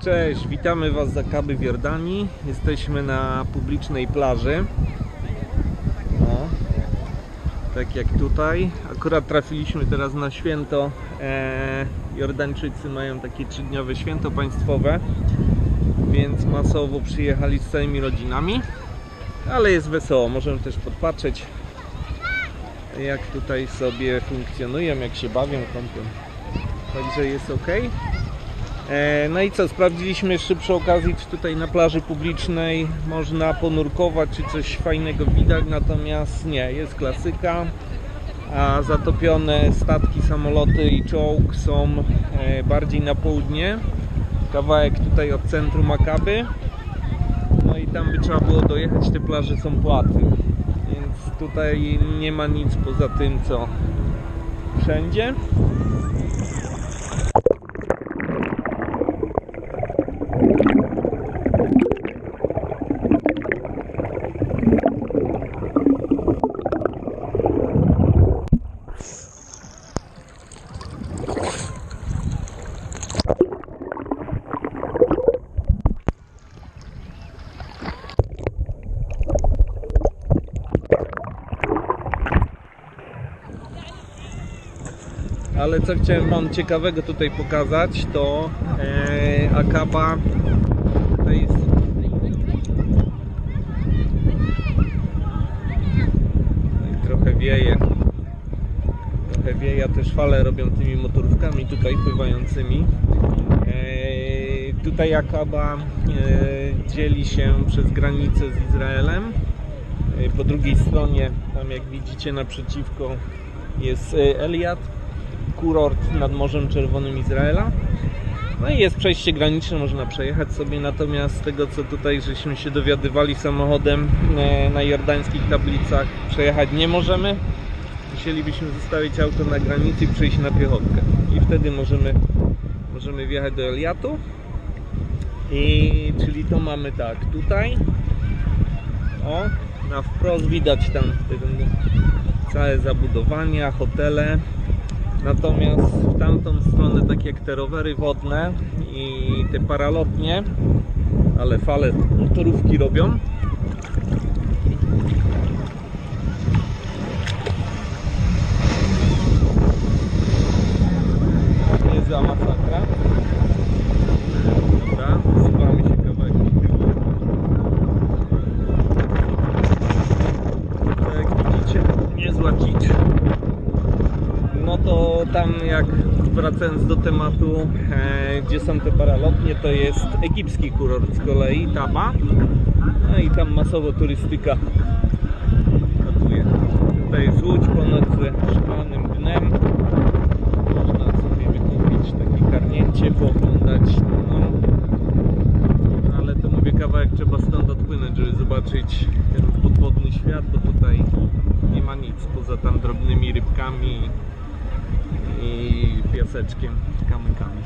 Cześć, witamy Was za Kaby w Jordanii. Jesteśmy na publicznej plaży. O, tak jak tutaj. Akurat trafiliśmy teraz na święto. E, Jordańczycy mają takie trzydniowe święto państwowe, więc masowo przyjechali z całymi rodzinami. Ale jest wesoło, możemy też podpatrzeć jak tutaj sobie funkcjonują, jak się bawią kąpem. Także jest ok. E, No i co, sprawdziliśmy jeszcze przy okazji, czy tutaj na plaży publicznej można ponurkować, czy coś fajnego widać, natomiast nie, jest klasyka, a zatopione statki, samoloty i czołg są e, bardziej na południe, kawałek tutaj od centrum Akaby, no i tam by trzeba było dojechać, te plaże są płaty, więc tutaj nie ma nic poza tym, co wszędzie. Ale co chciałem Wam ciekawego tutaj pokazać, to e, Akaba tutaj jest No trochę wieje. Trochę wieje, też fale robią tymi motorówkami tutaj pływającymi. E, tutaj Akaba e, dzieli się przez granicę z Izraelem. E, po drugiej stronie, tam jak widzicie naprzeciwko jest e, Eliat, kurort nad Morzem Czerwonym Izraela. No i jest przejście graniczne, można przejechać sobie, natomiast z tego co tutaj żeśmy się dowiadywali samochodem e, na jordańskich tablicach przejechać nie możemy. Musielibyśmy zostawić auto na granicy i przejść na piechotkę. I wtedy możemy, możemy wjechać do Eliatu. I czyli to mamy tak, tutaj o, na wprost widać tam całe zabudowania, hotele. Natomiast w tamtą stronę, tak jak te rowery wodne i te paralotnie, ale fale motorówki robią. Niezła masakra. Dobra, zsuwamy się kawałek do tyłu. Tak jak widzicie, niezła dzicz. No to tam jak wracając do tematu, e, gdzie są te paralotnie, to jest egipski kurort z kolei, Taba. No i tam masowo turystyka notuje. Tutaj jest łódź ponad szklanym dnem. Można sobie wykupić takie karnięcie, pooglądać. No, ale to mówię kawałek trzeba stąd odpłynąć, żeby zobaczyć ten podwodny świat, bo tutaj nie ma nic poza tam drobnymi rybkami i piaseczkiem, kamykami.